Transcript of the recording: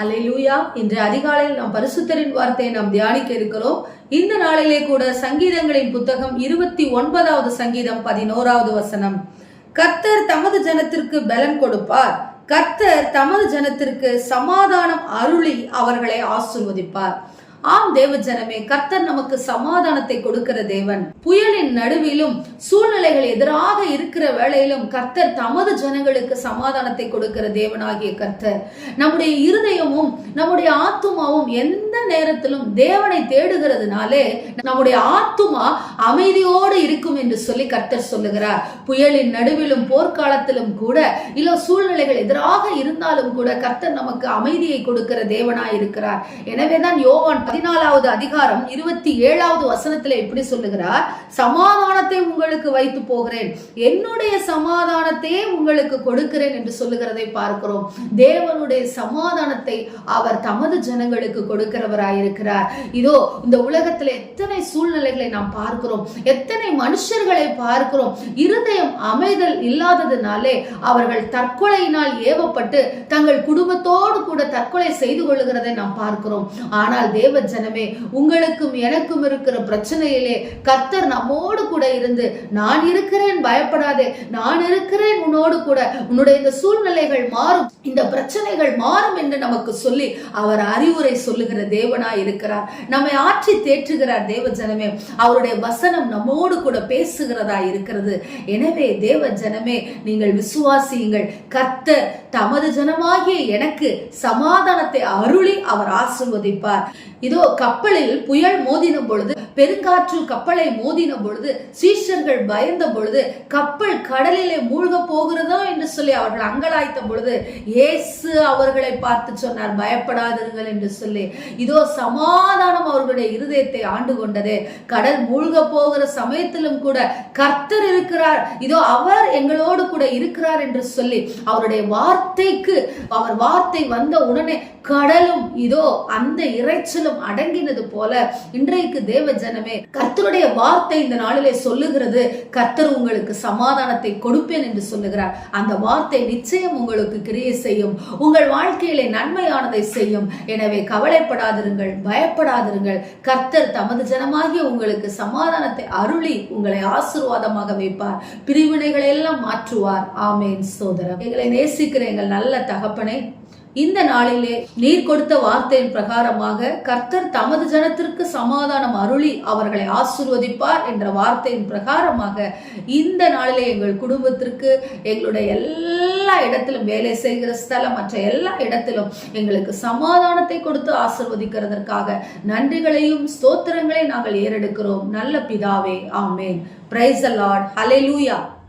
ஹalleluya. இன்று அதிகாலையில் நாம் பரிசுத்தரின் வார்த்தையை நாம் தியானிக்க இருக்கிறோம். இந்த நாளிலே கூட சங்கீதங்களின் புத்தகம் இருபத்தி ஒன்பதாவது சங்கீதம் பதினோராவது வசனம். கர்த்தர் தமது ஜனத்திற்கு பலன் கொடுப்பார். கர்த்தர் தமது ஜனத்திற்கு சமாதானம் அருளி அவர்களை ஆசிர்வதிப்பார். ஆம் தேவ ஜனமே கர்த்தர் நமக்கு சமாதானத்தை கொடுக்கிற தேவன். புயலின் நடுவிலும் சூழ்நிலைகள் எதிராக இருக்கிற வேளையிலும் கர்த்தர் தமது ஜனங்களுக்கு சமாதானத்தை கொடுக்கிற தேவனாகிய கர்த்தர். நம்முடைய இருதயமும் நம்முடைய ஆத்துமாவும் எந்த நேரத்திலும் தேவனை தேடுகிறதுனாலே நம்முடைய ஆத்துமா அமைதியோடு இருக்கும் என்று சொல்லி கர்த்தர் சொல்லுகிறார். புயலின் நடுவிலும் போர்க்காலத்திலும் கூட இல்ல சூழ்நிலைகள் எதிராக இருந்தாலும் கூட கர்த்தர் நமக்கு அமைதியை கொடுக்கிற தேவனாய் இருக்கிறார் எனவேதான் யோவான் பதினாலாவது அதிகாரம் இருபத்தி ஏழாவது வசனத்துல எப்படி சொல்லுகிறார் சமாதானத்தை உங்களுக்கு வைத்து போகிறேன். என்னுடைய சமாதானத்தையே உங்களுக்கு கொடுக்கிறேன் என்று சொல்லுகிறதை பார்க்கிறோம். தேவனுடைய சமாதானத்தை அவர் தமது ஜனங்களுக்கு கொடுக்கிறவராயிருக்கிறார். இதோ இந்த உலகத்துல எத்தனை சூழ்நிலைகளை நாம் பார்க்கிறோம். எத்தனை மனுஷர்களை பார்க்கிறோம். இருதயம் அமைதல் இல்லாததுனாலே அவர்கள் தற்கொலையினால் ஏவப்பட்டு தங்கள் குடும்பத்தோடு கூட தற்கொலை செய்து கொள்ளுகிறதை நாம் பார்க்கிறோம். ஆனால் தேவ ஜனமே உங்களுக்கும் எனக்கும் இருக்கிற பிரச்சனையிலே கத்தர் நம்மோடு கூட இருந்து நான் இருக்கிறேன் பயப்படாதே நான் இருக்கிறேன் உன்னோடு கூட. உன்னுடைய இந்த சூழ்நிலைகள் மாறும். இந்த பிரச்சனைகள் மாறும் என்று நமக்கு சொல்லி அவர் அறிவுரை சொல்லுகிற தேவனா இருக்கிறார். நம்மை ஆற்றி தேற்றுகிறார் தேவ ஜனமே அவருடைய வசனம் நம்மோடு கூட பேசுகிறதா இருக்கிறது. எனவே தேவ ஜனமே நீங்கள் விசுவாசியுங்கள். கத்த தமது ஜனமாகிய எனக்கு சமாதானத்தை அருளி அவர் ஆசிர்வதிப்பார். இதோ கப்பலில் புயல் மோதின பொழுது பெருங்காற்று கப்பலை மோதின பொழுது சீஷர்கள் பயந்த பொழுது கப்பல் கடலிலே மூழ்க போகிறதோ என்று சொல்லி அவர்கள் அங்கலாய்த்த பொழுது இயேசு அவர்களை பார்த்து சொன்னார் பயப்படாதீர்கள் என்று சொல்லி. இதோ சமாதானம் அவர்களுடைய இருதயத்தை ஆண்டு கொண்டது. கடல் மூழ்க போகிற சமயத்திலும் கூட கர்த்தர் இருக்கிறார். இதோ அவர் எங்களோடு கூட இருக்கிறார் என்று சொல்லி அவருடைய வார்த்தைக்கு அவர் வார்த்தை வந்த உடனே கடலும் இதோ அந்த இறைச்சலும் அடங்கினது போல இன்றைக்கு தேவ ஜனமே கர்த்தருடைய வார்த்தை இந்த நாளிலே சொல்லுகிறது. கர்த்தர் உங்களுக்கு சமாதானத்தை கொடுப்பேன் என்று சொல்லுகிறார். அந்த வார்த்தை நிச்சயம் உங்களுக்கு கிரியை செய்யும். உங்கள் வாழ்க்கையிலே நன்மையானதை செய்யும். எனவே கவலைப்படாதிருங்கள் பயப்படாதிருங்கள். கர்த்தர் தமது ஜனமாகிய உங்களுக்கு சமாதானத்தை அருளி உங்களை ஆசீர்வாதமாக வைப்பார். பிரிவினைகளை எல்லாம் மாற்றுவார். ஆமேன் சோதரம். எங்களை நேசிக்கிற எங்கள் நல்ல தகப்பனை இந்த நாளிலே நீர் கொடுத்த வார்த்தையின் பிரகாரமாக கர்த்தர் தமது ஜனத்திற்கு சமாதானம் அருளி அவர்களை ஆசிர்வதிப்பார் என்ற வார்த்தையின் பிரகாரமாக இந்த நாளிலே எங்கள் குடும்பத்திற்கு எங்களுடைய எல்லா இடத்திலும் வேலை செய்கிற ஸ்தலம் மற்ற எல்லா இடத்திலும் எங்களுக்கு சமாதானத்தை கொடுத்து ஆசிர்வதிக்கிறதற்காக நன்றிகளையும் ஸ்தோத்திரங்களை நாங்கள் ஏறெடுக்கிறோம். நல்ல பிதாவே ஆமேன். பிரைஸ் லார்ட் ஹalleluya